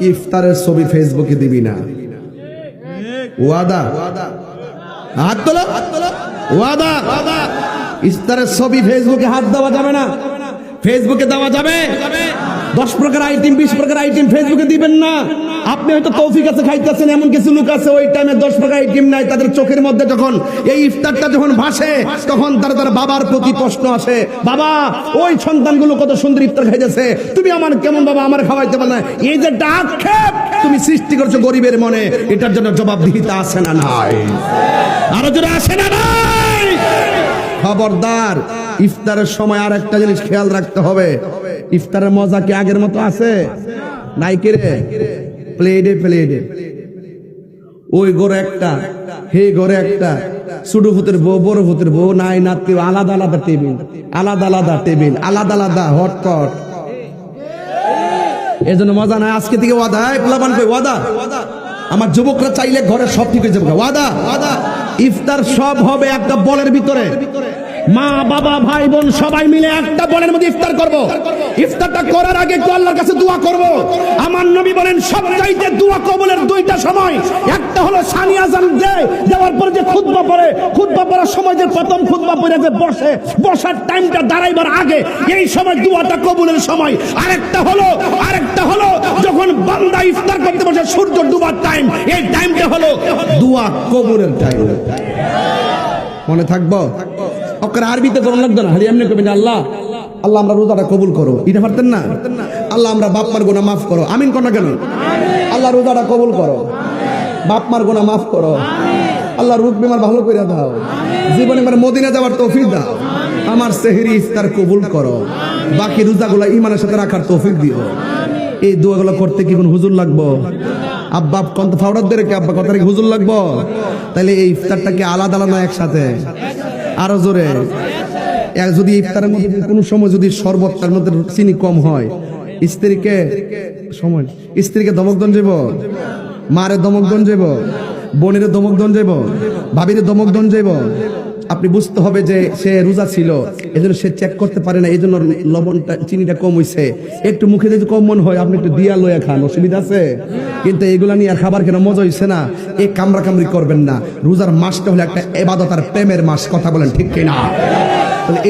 ইফতারের ছবি ফেসবুকে দিবি না। ওয়াদা? হাত তোলো। ওয়াদা? ইফতারের ছবি ফেসবুকে হাত দেওয়া যাবে না। ফেসবুকে দেওয়া যাবে। দশ প্রকার আইটেম বিশ প্রকার আইটেম ফেসবুকে দিবেন না। আপনি হয়তো তৌফিক আছে খাইতেছেন এমন কিছু লোক আছে, ওই টাইমে দশ প্রকার আইটেম নাই। তাদের চোখের মধ্যে যখন এই ইফতারটা যখন ভাসে, তখন তার তার বাবার প্রতি প্রশ্ন আসে, বাবা, ওই সন্তানগুলো কত সুন্দর ইফতার খাইতেছে। তুমি আমার কেমন বাবা, আমার খাওয়াইতে পারো না। এই যে একটা আক্ষেপ তুমি সৃষ্টি করছ গরিবের মনে। এটার জন্য জবাবদিহিতা আসে না নাই? আরও জোরে আসে না নাই? খবরদার, ইফতারের সময় আর একটা জিনিস খেয়াল রাখতে হবে। ইফতারের মজা কি আগের মতো আছে? নাই কে রে? প্লেডে প্লেডে। ওই ঘরে একটা, হে ঘরে একটা। ছোটো ভূতের বউ, বড় ভূতের বউ, নাই নাতি আলাদা আলাদা টেবিল, আলাদা আলাদা টেবিল, আলাদা আলাদা হটপট এই জন্য মজা নাই, আজকে থেকে ওয়াদা, এই পোলাপান কই, ওয়াদা? আমার যুবকরা চাইলে ঘরে সব ঠিক হয়ে যাবে। ওয়াদা? ইফতার সব হবে একটা বলের ভিতরে। মা, বাবা, ভাই, বোন সবাই মিলে একটা বলের মধ্যে ইফতার করব। ইফতারটা করার আগে একটু আল্লাহর কাছে দোয়া করব। আমার নবী বলেন সব চাইতে দোয়া কবলের দুইটা সময়। একটা হলো সানি আজান দেয়, দেওয়ার পরে যে খুতবা পড়ে, খুতবা পড়ার সময় যে প্রথম খুতবা পড়ে যে বসে, বসার টাইমটা দাঁড়াইবার আগে এই সময় দোয়াটা কবুলের সময়। আরেকটা হলো আরেকটা হলো, যখন বান্দা ইফতার করতে বসে সূর্য ডুবার টাইম, এই টাইমটা হলো দোয়া কবুলের টাইম। মনে থাকব? ওকে আরবিতে করুন লাগতো না? হারি এমনি কবেন আল্লাহ আল্লাহ আমরা রোজাটা কবুল করো। এটা পারতেন না? আল্লাহ আমরা বাপ মার গোনা মাফ করো। আমিন কোনটা কেন? আল্লাহ রোজাটা কবুল করো। বাপ মার গোনা মাফ করো। আল্লাহ রূপ বিমার ভালো করে দাও। জীবনে মানে মদিনা যাওয়ার তৌফিক দাও। আমার সেহরি ইফতার কবুল করো। বাকি রোজাগুলো ইমানের সাথে রাখার তৌফিক দিও। এই দোয়াগুলো করতে কি কোন হুজুর লাগবো? আব্বা কন্ত ফাউডার দেরে কি আব্বা কথা হুজুর লাগবো? তাহলে এই ইফতারটা কি আলাদা আলাদা একসাথে আরও জোরে। যদি ইফতারের মধ্যে কোনো সময় যদি শরবত তার মধ্যে চিনি কম হয়, স্ত্রীকে সময়, স্ত্রীকে দমক দন যাব মারে দমক দন যাব বোনের দমক দন যাব ভাবিরে দমক দন যাব আপনি বুঝতে হবে যে সে রোজা ছিল, এজন্য সে চেক করতে পারে না এই জন্য লবণটা, চিনিটা কম হইছে। একটু মুখে যদি কম মন হয়, আপনি একটু দিয়া লইয়া খান, অসুবিধা আছে? কিন্তু এগুলা নিয়ে আর খাবার কেন মজা হইছে না? এই কামরা কামড়ি করবেন না। রোজার মাসটা হলো একটা এবাদত আর প্রেমের মাস, কথা বলেন ঠিক কিনা?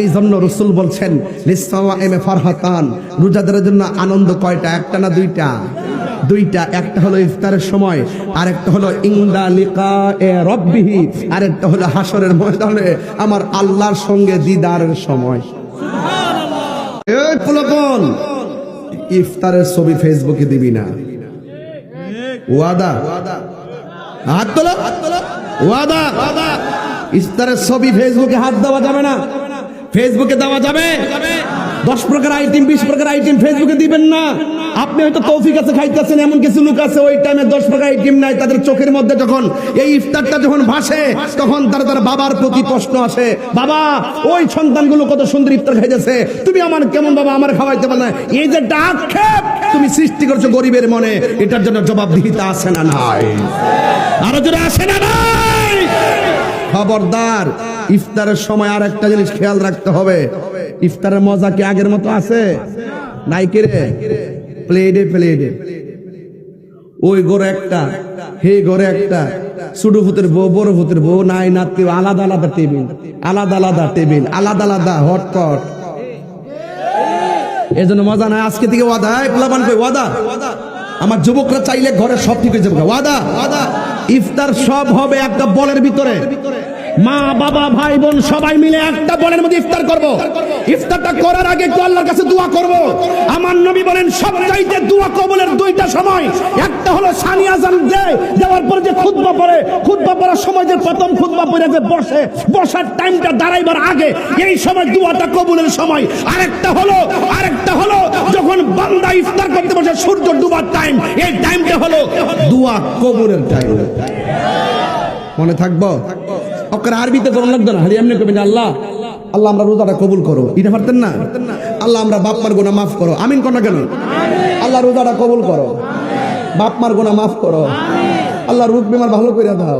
এই জন্য রসুল বলছেন লিসাওয়া এমে ফারহাতান। রোজাদারের জন্য আনন্দ কয়টা? একটা না দুইটা? দুইটা, একটা হলো ইফতারের সময়, আরেকটা হলো ইংদা লিকা এ রব্বিহি, আরেকটা হলো হাসরের ময়দানে আমার আল্লাহর সঙ্গে দিদারের সময়। ইফতারের ছবি ফেসবুকে দিবি না। হাত ইফতারের ছবি ফেসবুকে হাত দেওয়া যাবে না। ফেসবুকে দেওয়া যাবে। দশ প্রকার আইটেম বিশ প্রকার আইটেম ফেসবুকে দিবেন না। আপনি হয়তো তৌফিক আছে খাইতেছেন এমন কিছু লোক আছে, ওই টাইমে দশ প্রকার আইটেম নাই, তাদের চোখের মধ্যে যখন এই ইফতারটা যখন ভাসে, তখন তার তার বাবার প্রতি প্রশ্ন আসে, বাবা, ওই সন্তানগুলো কত সুন্দর ইফতার খাইতেছে, তুমি আমার কেমন বাবা, আমার খাওয়াইতে পারো না? এই যে আক্ষেপ তুমি সৃষ্টি করছ গরিবের মনে, এটার জন্য জবাবদিহিতা আছে না নাই? আরও জোরে আসে না নাই? খবরদার, ইফতারের সময় আর একটা জিনিস খেয়াল রাখতে হবে। ইফতারের মজা কি আগের মতো আছে? নাই কে রে? প্লেডে প্লেডে ওই ঘরে একটা, হে ঘরে একটা। ছোটো ভূতের বউ, বড় ভূতের বউ, নাই নাতি আলাদা আলাদা টেবিল, আলাদা আলাদা টেবিল, আলাদা আলাদা হটপট এই জন্য মজা নাই, আজকে থেকে ওয়াদা, এই পোলাপান কই, ওয়াদা? আমার যুবকরা চাইলে ঘরে সব ঠিক হয়ে যাবে। ওয়াদা? ইফতার সব হবে একটা বলের ভিতরে। মা, বাবা, ভাই, বোন সবাই মিলে একটা বলের মধ্যে ইফতার করব। ইফতারটা করার আগে একটু আল্লাহর কাছে দোয়া করব। আমার নবী বলেন সব চাইতে দোয়া কবলের দুইটা সময়। একটা হলো সানি আজান দেয়, দেওয়ার পরে যে খুতবা পড়ে, খুতবা পড়ার সময় যে প্রথম খুতবা পড়ে যে বসে, বসার টাইমটা দাঁড়াইবার আগে এই সময় দোয়াটা কবুলের সময়। আরেকটা হলো আরেকটা হলো, যখন বান্দা ইফতার করতে বসে, সূর্য ডুবার টাইম এই টাইমটা হলো দোয়া কবুলের টাইম মনে থাকব? ওকে আরবিতে করুন লাগতো না। হারি এমনি কবেন আল্লাহ আল্লাহ আমরা রোজাটা কবুল করো। এটা পারতেন না? আল্লাহ আমরা বাপ মার গোনা মাফ করো। আমিন কোনটা কেন? আল্লাহ রোজাটা কবুল করো। বাপ মার গোনা মাফ করো। আল্লাহ রূপ বিমার ভালো করে দাও।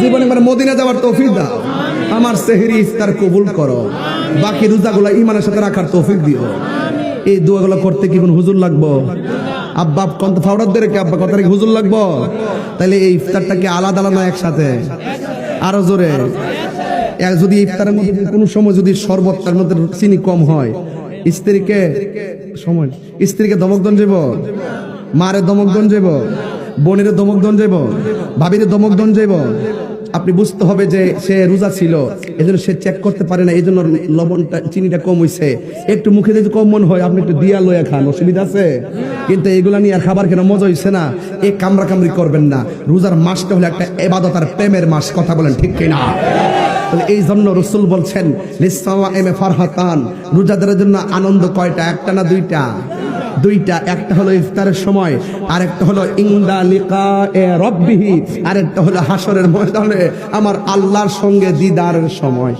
জীবনে মানে মদিনা যাওয়ার তৌফিক দাও। আমার সেহরি ইফতার কবুল করো। বাকি রোজাগুলো ইমানের সাথে রাখার তৌফিক দিও। এই দোয়াগুলো করতে কি কোন হুজুর লাগবো? আব্বা কন্ত ফাউডার দিয়ে রেখে আব্বা কথা হুজুর লাগবো? তাহলে এই ইফতারটা কি আলাদা আলাদা একসাথে আরও জোরে। যদি ইফতারের মধ্যে কোনো সময় যদি শরবত তার মধ্যে চিনি কম হয়, স্ত্রীকে সময়, স্ত্রীকে দমক দন যাব মারে দমক দন যাব বোনের দমক দন যাব ভাবিরে দমক দন যাব আপনি বুঝতে হবে যে সে রোজা ছিল, এজন্য সে চেক করতে পারে না এই জন্য লবণটা, চিনিটা কম হইছে। একটু মুখে যদি কম মন হয়, আপনি একটু দিয়া লয়া খান, অসুবিধা আছে? কিন্তু এগুলা নিয়ে আর খাবার কেন মজা হইছে না। এ কামড়া কামড়ি করবেন না। রোজার মাসটা হলো একটা এবাদত আর প্রেমের মাস, কথা বলেন ঠিক কিনা? এই জন্য রসুল বলছেন লিসাওয়া এমে ফারহাতান। রোজাদারের জন্য আনন্দ কয়টা, একটা না দুইটা? দুইটা, একটা হলো ইফতারের সময়, আরেকটা হলো ইংদা লিকা এ রব্বিহি, আরেকটা হলো হাসরের ময়দানে, আমার আল্লাহর সঙ্গে দিদারের সময়।